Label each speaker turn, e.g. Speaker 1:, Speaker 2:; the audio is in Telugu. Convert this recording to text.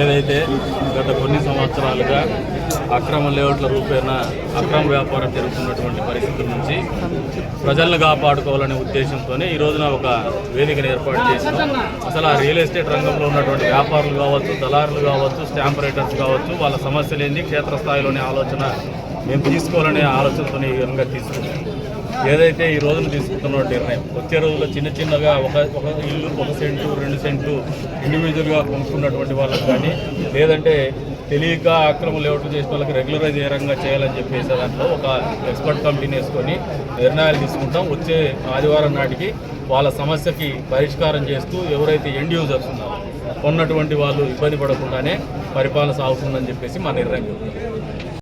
Speaker 1: ఏదైతే గత కొన్ని సంవత్సరాలుగా అక్రమ లేఅవుట్ల రూపేణ అక్రమ వ్యాపారం జరుగుతున్నటువంటి పరిస్థితుల నుంచి ప్రజలను కాపాడుకోవాలనే ఉద్దేశంతోనే ఈ రోజున ఒక వేదికను ఏర్పాటు చేసినాం. అసలు ఆ రియల్ ఎస్టేట్ రంగంలో ఉన్నటువంటి వ్యాపారులు కావచ్చు దళారులు కావచ్చు స్టాంప్ రైటర్స్ కావచ్చు వాళ్ళ సమస్యలు ఏంది క్షేత్రస్థాయిలోనే ఆలోచన మేము తీసుకోవాలనే ఆలోచనతో ఈ విధంగా తీసుకున్నాం. ఏదైతే ఈ రోజున తీసుకుంటున్న నిర్ణయం వచ్చే రోజుల్లో చిన్న చిన్నగా ఒక ఒక ఇల్లు ఒక సెంటు రెండు సెంటు ఇండివిజువల్గా కొనుక్కున్నటువంటి వాళ్ళకి కానీ లేదంటే తెలియక అక్రమ లేఅవుట్లు చేసిన వాళ్ళకి రెగ్యులరైజ్ ఏ రంగా చేయాలని చెప్పేసి దాంట్లో ఒక ఎక్స్పర్ట్ కమిటీని వేసుకొని నిర్ణయాలు తీసుకుంటాం. వచ్చే ఆదివారం నాటికి వాళ్ళ సమస్యకి పరిష్కారం చేస్తూ ఎవరైతే ఎండ్ యూజర్స్ ఉన్నారో కొన్నటువంటి వాళ్ళు ఇబ్బంది పడకుండానే పరిపాలన సాగుతుందని చెప్పేసి మా నిర్ణయం చెప్తుంది